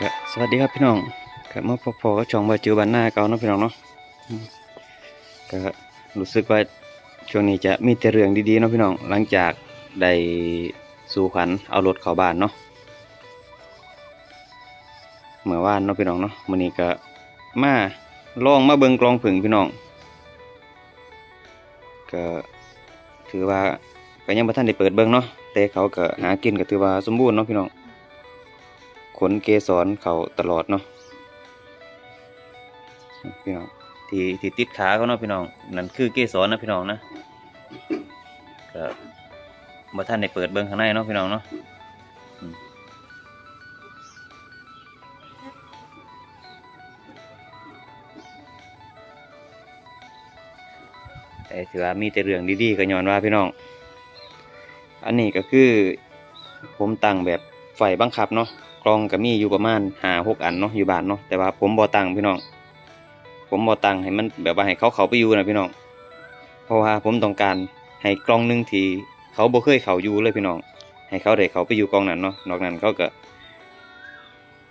ก็สวัสดีครับพี่น้องก็มาพบพอกับช่องว่าจอบ้านหน้าเก่าเนาะพี่น้องเนาะก็รู้สึกว่าช่วงนี้จะมีแต่เรื่องดีๆเนาะพี่น้องหลังจากได้สู่ขวัญเอารถเข้าบ้านเนาะเมื่อวานเนาะพี่น้องเนาะมื้อนี้ก็มาลองมาเบิ่งกลองผึ่งพี่น้องก็ถือว่าก็ยังบ่ทันได้เปิดเบิ่งเนาะแต่เขาก็หากินก็ถือว่าสมบูรณ์เนาะพี่น้อง ขนเกสรเขาตลอดเนาะพี่น้องที่ที่ติดขาเขาเนาะพี่น้องนั่นคือเกสรนะพี่น้องนะก็บ่ท่านได้เปิดเบิ่งข้างในเนาะพี่น้องเนาะแต่ถือว่ามีแต่เรื่องดีๆก็ย้อนว่าพี่น้อง อันนี้ก็คือผมตั้งแบบไฟบังคับเนาะ กล้องก็มีอยู่ประมาณหาหกอันเนาะอยู่บ้านเนาะแต่ว่าผมบ่ตังพี่น้องผมบ่ตังให้มันแบบว่าให้เขาเขาไปอยู่นะพี่น้อง เพราะว่าผมต้องการให้กล้องหนึงที่เขาบ่เคยเขาอยู่เลยพี่น้อง ให้เขาได้เขาไปอยู่กล้องนั้นเนาะนอกนั้นเขาก็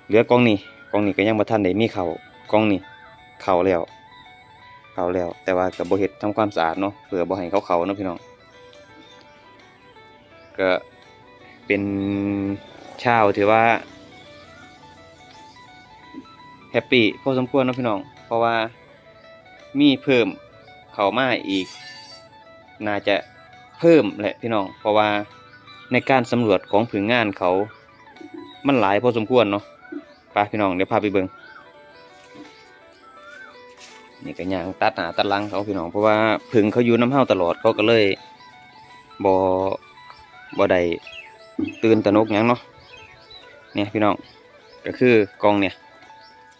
เหลือกล้องนี้กล้องนี้ก็ยังบ่ทันได้มีเขากล้องนี้เขาแล้วเขาแล้ว แต่ว่าก็บ่เฮ็ดทำความสะอาดเนาะเพื่อบ่ให้เขาเขาเนาะพี่น้องก็เป็นเช้าถือว่า แฮปปี้พอสมควรเนาะพี่น้อง เพราะว่ามีเพิ่มเข้ามาอีก น่าจะเพิ่มแหละพี่น้อง เพราะว่าในการสำรวจของผึงงานเขามันหลายพอสมควรเนาะไปพี่น้องเดี๋ยวพาไปเบิงนี่ก็ย่างตัดหนาตัดลังเขาพี่น้องเพราะว่าผึ่งเขาอยู่น้ำเห้าตลอดเขาก็เลยบอบ่ได้ตื่นตะนกยังเนาะเนี่ยพี่น้องก็คือกองเนี่ย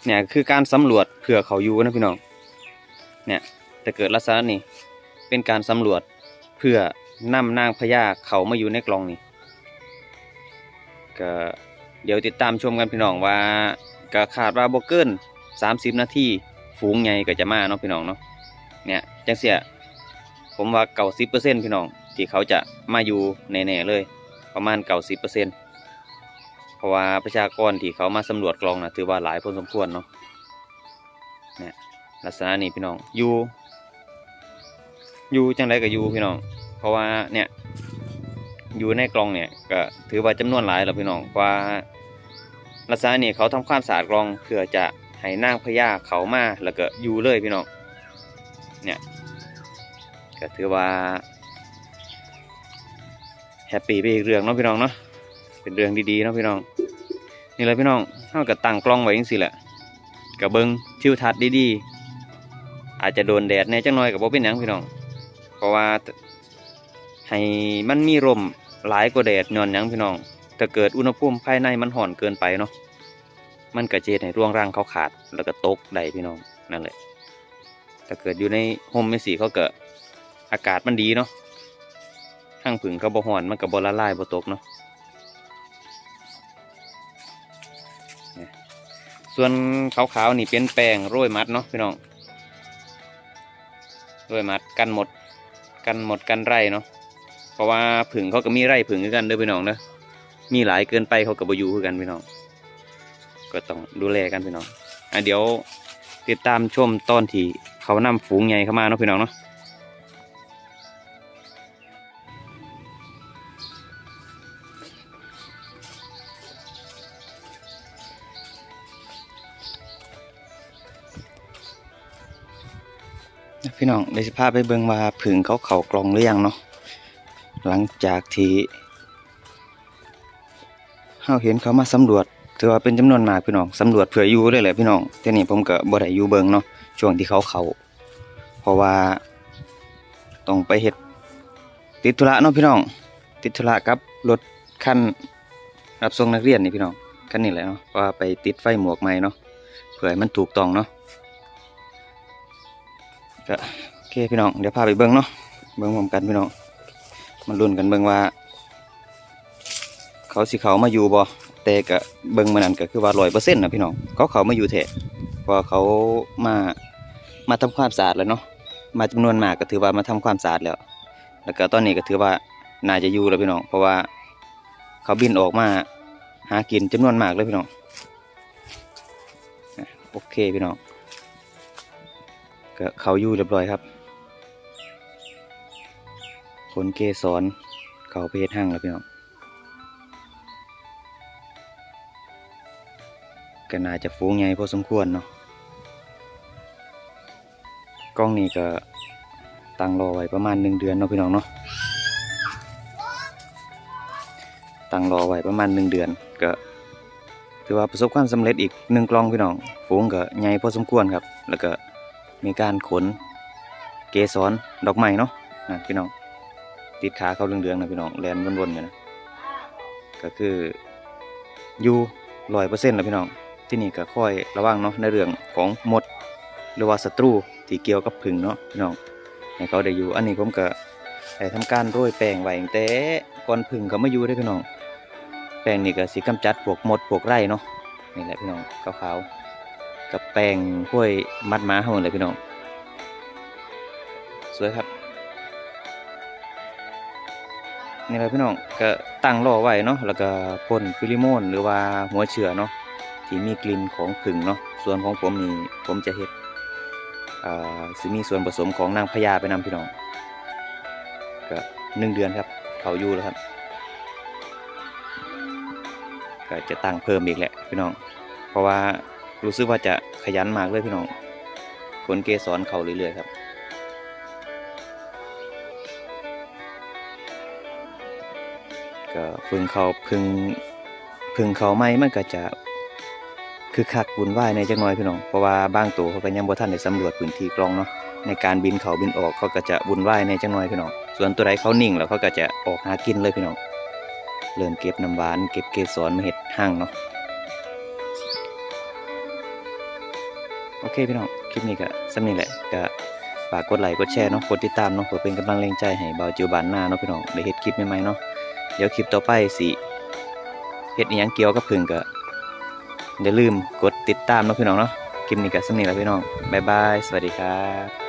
เนี่ยคือการสำรวจเผื่อเขาอยู่นะพี่น้อง เนี่ยแต่เกิดลักษณะนี้เป็นการสำรวจเพื่อนำนางพญาเขามาอยู่ในกล่องนี้ก็เดี๋ยวติดตามชมกันพี่น้องว่าก็ขาดว่าบเกิน30นาทีฝูงใหญ่ก็จะมาเนาะพี่น้องเนาะเนี่ยจังเสียผมว่าเก่าสิบเปอร์เซ็นพี่น้องที่เขาจะมาอยู่แน่ๆเลย ประมาณเก่าสิบเปอร์เซ็นเพ ราะว่าประชากรที่เขามาสำรวจกลองนะถือว่าหลายพอสมควรเนาะเนี่ยลักษณะนี้พี่น้องอยู่อยู่จังไรก็อยู่พี่น้อง เพราะว่าเนี่ยอยู่ในกลองเนี่ยก็ถือว่าจำนวนหลายแล้วพี่น้องเพราะว่าลักษณะนี้เขาทำความสะอาดกลองเพื่อจะให้นางพญาเขามาแล้วก็อยู่เลยพี่น้องเนี่ยก็ถือว่าแฮปปี้ไปอีกเรื่องเนาะพี่น้องเนาะ เป็นเรื่องดีๆเนาะพี่น้อง นี่แหละพี่น้องเท่ากับตั้งกล้องไว้จังสิแหละกับเบิงทิวทัศน์ดีๆ อาจจะโดนแดดแน่จังหน่อยกับบ่เป็นหยังพี่น้อง เพราะว่าให้มันมีลมหลายกว่าแดดย้อนหยังพี่น้องถ้าเกิดอุณหภูมิภายในมันห่อนเกินไปเนาะ มันก็จะเฮ็ดให้ร่วงร่างเขาขาดแล้วก็ตกได้พี่น้องนั่นแหละถ้าเกิดอยู่ในโฮมไม่สีเขาเกิดอากาศมันดีเนาะข้างผึ่งเขาบ่ฮ้อนมันก็บ่ละลายบ่ตกเนาะ ส่วนขาวๆนี่เป็นแป้งโรยมัดเนาะพี่น้องโรยมัดกันหมดกันหมดกันไร่เนาะเพราะว่าผึ่งเขาก็มีไร่ผึ่งกันเด้อพี่น้องเด้อมีหลายเกินไปเขาก็บ่อยู่คือกันพี่น้อง ก็ต้องดูแลกันพี่น้องอะเดี๋ยวติดตามชมตอนที่เขานำฝูงใหญ่เข้ามาเนาะพี่น้องเนาะ พี่น้องเดี๋ยสิพาไปเบิ่งว่าผึ่งเขาเข่ากลองหรือยังเนาะหลังจากที่เฮาเห็นเขามาสำรวจถือว่าเป็นจำนวนมากพี่น้องสำรวจเผื่ออยู่เลยแหละพี่น้องแต่นี่ผมก็บ่ได้อยู่เบิ่งเนาะช่วงที่เขาเขาเพราะว่าต้องไปเฮ็ดติดธุระเนาะพี่น้อง ติดธุระกับรถคันรับส่งนักเรียนนี่พี่น้องคันนี้แหละเนาะว่าไปติดไฟหมวกใหม่เนาะเพื่อให้มันถูกต้องเนาะ ก็โอเคพี่น้องเดี๋ยวพาไปเบิ้งเนาะเบิ้งพร้อมกันพี่น้องมันลุ้นกันเบิ้งว่า เขาสิเขามาอยู่บ่แต่ก็เบิ้งมานั่นก็คือว่าร้อยเปอร์เซ็นต์นะพี่น้องเขาเขามาอยู่แท้เพราะว่าเขามามาทำความสะอาดแล้วเนาะมาจำนวนมากก็ถือว่ามาทำความสะอาดแล้ว แล้วก็ตอนนี้ก็ถือว่าน่าจะอยู่แล้วพี่น้องเพราะว่าเขาบินออกมาหากินจำนวนมากเลยพี่น้องโอเคพี่น้อง ก็เขาอยู่เรียบร้อยครับขนเกสรเขาเฮ็ดห้างแล้วพี่น้องก็น่าจะฟูงใหญ่พอสมควรเนาะกล้องนี้ก็ตั้งรอไว้ประมาณหนึ่งเดือนเนาะพี่น้องเนาะตั้งรอไว้ประมาณหนึ่งเดือนก็ถือว่าประสบความสำเร็จอีกหนึ่งกล่องพี่น้อง ฝูงก็ใหญ่พอสมควรครับ แล้วก็ มีการขนเกสรดอกไม้เนาะนะพี่น้องติดขาเขาเหลืองๆนะพี่น้องแลนวนๆอยู่นะก็คืออยู่ร้อยเปอร์เซ็นต์แล้วพี่น้องที่นี่ก็ค่อยระวังเนาะในเรื่องของมดหรือว่าศัตรูที่เกี่ยวกับผึ่งเนาะพี่น้องให้เขาได้อยู่อันนี้ผมก็ได้ทำการโรยแป้งไว้ตั้งแต่ก่อนผึ่งเขามาอยู่ได้พี่น้องแป้งนี่ก็สิกำจัดพวกมดพวกไร่เนาะนี่แหละพี่น้องขาวๆ กับแป้งห้วยมัดม้าเฮาเลยพี่น้อง สวยครับนี่แหละพี่น้องก็ตั้งรอไว้เนาะแล้วก็พ่นฟิลิโมนหรือว่าหัวเชื้อเนาะที่มีกลิ่นของผึ่งเนาะส่วนของผมนี่ผมจะเฮ็ดอ่าสิมีส่วนผสมของนางพญาไปนำพี่น้องก็หนึ่งเดือนครับ เขาอยู่แล้วครับก็จะตั้งเพิ่มอีกแหละพี่น้อง เพราะว่า รู้สึกว่าจะขยันมากเลยพี่น้องขนเกสรเขาเรื่อยๆครับก็พึ่งเขาพึ่งพึ่งเขาไม่มันก็จะคือคักวุ่นวในจังน้อยพี่น้องเพราะว่าบางตัวเขาก็ยังบ่ทันได้สำรวจพื้นที่กรองเนาะในการบินเขาบินออกเขาก็จะวุ่นวในจังน้อยพี่น้องส่วนตัวใดเขานิ่งแล้วเขาก็จะออกหากินเลยพี่น้องเริ่มเก็บน้ำหวานเก็บเกสรมาเห็ดห้างเนาะ เคพี่น้อง คลิปนี้ก็สำนี้แหละก็ฝากกดไลค์กดแชร์เนาะกดติดตามเนาะเพื่อเป็นกำลังแรงใจให้เบาจิวบานหน้าเนาะพี่น้องได้เห็ดคลิปใหม่ๆเนาะเดี๋ยวคลิปต่อไปสิเห็ดอีหยังเกี่ยวกับผึ่งก็อย่าลืมกดติดตามเนาะพี่น้องเนาะคลิปนี้ก็สำนี้แหละพี่น้องบ๊ายบายสวัสดีครับ